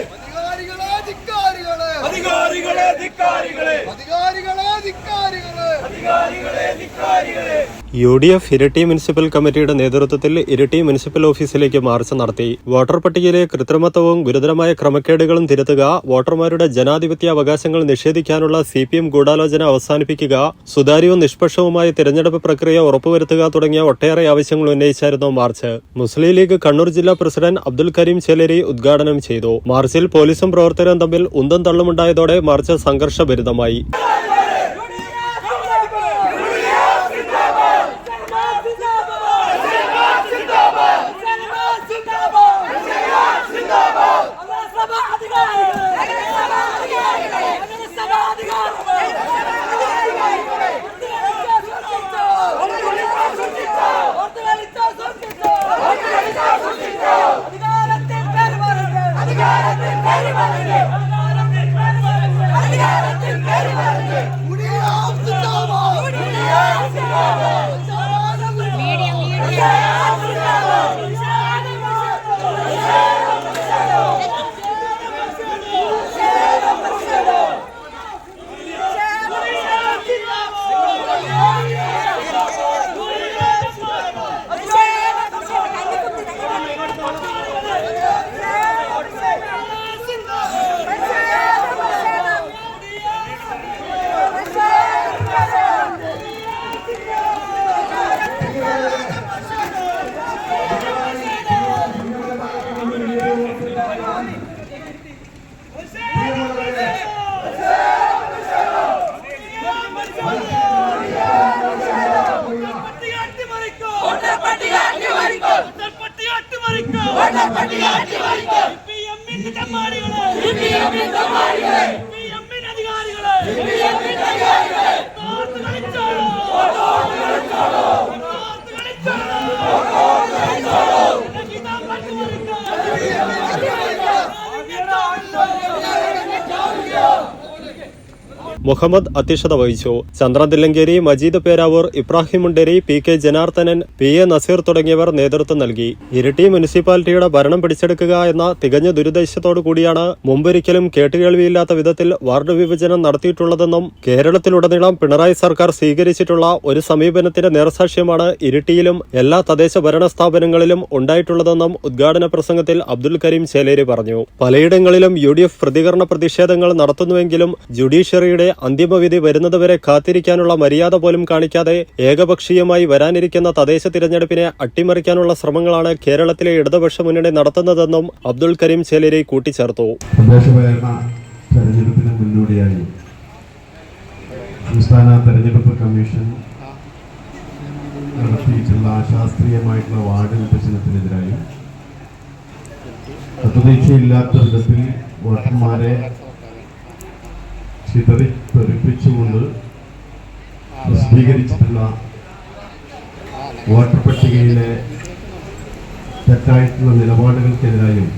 അധികാരികളെ അധികാരികളെ. അധികാരികളെ അധികാരികളെ. യു ഡി എഫ് ഇരട്ടി മുനിസിപ്പൽ കമ്മിറ്റിയുടെ നേതൃത്വത്തിൽ ഇരട്ടി മുനിസിപ്പൽ ഓഫീസിലേക്ക് മാർച്ച് നടത്തി. വോട്ടർ പട്ടികയിലെ കൃത്രിമത്വവും ഗുരുതരമായ ക്രമക്കേടുകളും തിരുത്തുക വോട്ടർമാരുടെ ജനാധിപത്യ അവകാശങ്ങൾ നിഷേധിക്കാനുള്ള സി പി എം ഗൂഢാലോചന അവസാനിപ്പിക്കുക സുതാര്യവും നിഷ്പക്ഷവുമായ തിരഞ്ഞെടുപ്പ് പ്രക്രിയ ഉറപ്പുവരുത്തുക തുടങ്ങിയ ഒട്ടേറെ ആവശ്യങ്ങൾ ഉന്നയിച്ചായിരുന്നു മാർച്ച്. മുസ്ലിം ലീഗ് കണ്ണൂർ ജില്ലാ പ്രസിഡന്റ് അബ്ദുൽ കരീം ചേലേരി ഉദ്ഘാടനം ചെയ്തു. മാർച്ചിൽ പോലീസും പ്രവർത്തകരും തമ്മിൽ ഉന്തം തള്ളുമുണ്ടായതോടെ മാർച്ച് സംഘർഷഭരിതമായി ஒட்டர்பட்டி ஆட்டு வரைக்கும் ஒட்டர்பட்டி ஆட்டு வரைக்கும் மாறிகளே. മുഹമ്മദ് അധ്യക്ഷത വഹിച്ചു. Chandran Thillankeri Majeed Peravoor Ibrahim Munderi P K Janardhanan P A Naseer തുടങ്ങിയവർ നേതൃത്വം നൽകി. ഇരിട്ടി മുനിസിപ്പാലിറ്റിയുടെ ഭരണം പിടിച്ചെടുക്കുക എന്ന തികഞ്ഞ ദുരുദ്ദേശത്തോടു കൂടിയാണ് മുമ്പൊരിക്കലും കേട്ടുകേൾവിയില്ലാത്ത വിധത്തിൽ വാർഡ് വിഭജനം നടത്തിയിട്ടുള്ളതെന്നും കേരളത്തിലുടനീളം പിണറായി സർക്കാർ സ്വീകരിച്ചിട്ടുള്ള ഒരു സമീപനത്തിന്റെ നേർസാക്ഷ്യമാണ് ഇരിട്ടിയിലും എല്ലാ തദ്ദേശ ഭരണ സ്ഥാപനങ്ങളിലും ഉണ്ടായിട്ടുള്ളതെന്നും ഉദ്ഘാടന പ്രസംഗത്തിൽ അബ്ദുൽ കരീം ചേലേരി പറഞ്ഞു. പലയിടങ്ങളിലും യു പ്രതികരണ പ്രതിഷേധങ്ങൾ നടത്തുന്നുവെങ്കിലും ജുഡീഷ്യറിയുടെ അന്തിമവിധി വരുന്നതുവരെ കാത്തിരിക്കാനുള്ള മര്യാദ പോലും കാണിക്കാതെ ഏകപക്ഷീയമായി വരാനിരിക്കുന്ന തദ്ദേശ തിരഞ്ഞെടുപ്പിനെ അട്ടിമറിക്കാനുള്ള ശ്രമങ്ങളാണ് കേരളത്തിലെ ഇടതുപക്ഷ മുന്നണി നടത്തുന്നതെന്നും അബ്ദുൾ കരീം ചേലേരി കൂട്ടിച്ചേർത്തു. തെരഞ്ഞെടുപ്പിന് മുന്നോടിയായി സംസ്ഥാന കമ്മീഷൻ അശാസ്ത്രീയമായിട്ടുള്ള വാർഡ് വിഭജനത്തിനെതിരായി പ്രതീക്ഷയില്ലാത്ത വിധത്തിൽ വോട്ടർമാരെ ചിതറി തെറിപ്പിച്ചുകൊണ്ട് പ്രസിദ്ധീകരിച്ചിട്ടുള്ള വോട്ടർ പട്ടികയിലെ തെറ്റായിട്ടുള്ള നിലപാടുകൾക്കെതിരായും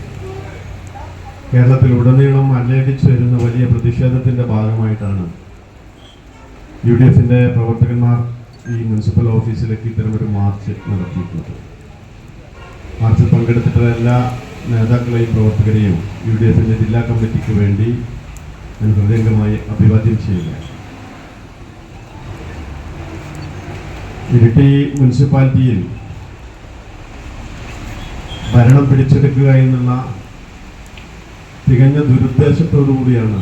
കേരളത്തിൽ ഉടനീളം അന്വേഷിച്ചു വരുന്ന വലിയ പ്രതിഷേധത്തിന്റെ ഭാഗമായിട്ടാണ് യു ഡി എഫിന്റെ പ്രവർത്തകന്മാർ ഈ മുനിസിപ്പൽ ഓഫീസിലേക്ക് ഇത്തരം ഒരു മാർച്ച് നടത്തിയിട്ടുള്ളത്. മാർച്ചിൽ പങ്കെടുത്തിട്ടുള്ള എല്ലാ നേതാക്കളെയും പ്രവർത്തകരെയും യു ഡി എഫിന്റെ ജില്ലാ കമ്മിറ്റിക്ക് വേണ്ടി ഞാൻ ഹൃദയംഗമായി അഭിവാദ്യം ചെയ്യുന്നു. ഇരിട്ടി മുനിസിപ്പാലിറ്റിയിൽ ഭരണം പിടിച്ചെടുക്കുക എന്നുള്ള തികഞ്ഞ ദുരുദ്ദേശത്തോടുകൂടിയാണ്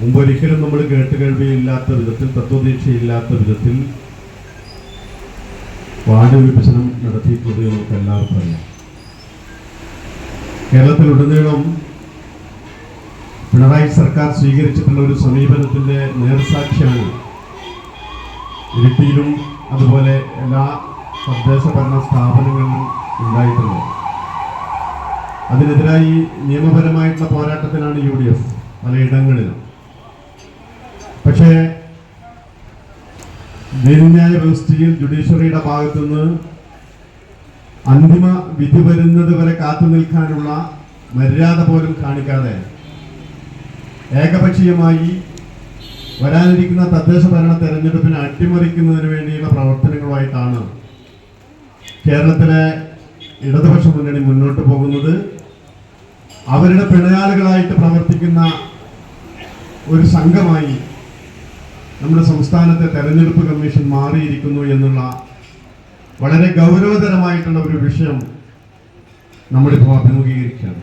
മുമ്പൊരിക്കലും നമ്മൾ കേട്ടുകേൾവിയില്ലാത്ത വിധത്തിൽ തത്വദീക്ഷയില്ലാത്ത വിധത്തിൽ വാർഡ് വിഭജനം നടത്തിയിട്ടുള്ളത് നമുക്ക് എല്ലാവർക്കും അറിയാം. കേരളത്തിലുടനീളം പിണറായി സർക്കാർ സ്വീകരിച്ചിട്ടുള്ള ഒരു സമീപനത്തിന്റെ നേർസാക്ഷ്യമാണ് ഇരിട്ടിയിലും അതുപോലെ എല്ലാ തദ്ദേശ ഭരണ സ്ഥാപനങ്ങളിലും ഉണ്ടായിട്ടുള്ളത്. അതിനെതിരായി നിയമപരമായിട്ടുള്ള പോരാട്ടത്തിലാണ് യു ഡി എഫ് പലയിടങ്ങളിലും പക്ഷേ നീതിന്യായ വ്യവസ്ഥയിൽ ജുഡീഷ്യറിയുടെ ഭാഗത്തുനിന്ന് അന്തിമ വിധി വരുന്നത് വരെ കാത്തു നിൽക്കാനുള്ള മര്യാദ പോലും കാണിക്കാതെ ഏകപക്ഷീയമായി വരാനിരിക്കുന്ന തദ്ദേശ ഭരണ തെരഞ്ഞെടുപ്പിനെ അട്ടിമറിക്കുന്നതിന് വേണ്ടിയുള്ള പ്രവർത്തനങ്ങളുമായിട്ടാണ് കേരളത്തിലെ ഇടതുപക്ഷ മുന്നണി മുന്നോട്ട് പോകുന്നത്. അവരുടെ പിണയാളുകളായിട്ട് പ്രവർത്തിക്കുന്ന ഒരു സംഘമായി നമ്മുടെ സംസ്ഥാനത്തെ തെരഞ്ഞെടുപ്പ് കമ്മീഷൻ മാറിയിരിക്കുന്നു എന്നുള്ള വളരെ ഗൗരവതരമായിട്ടുള്ള ഒരു വിഷയം നമ്മളിപ്പോൾ അഭിമുഖീകരിക്കുകയാണ്.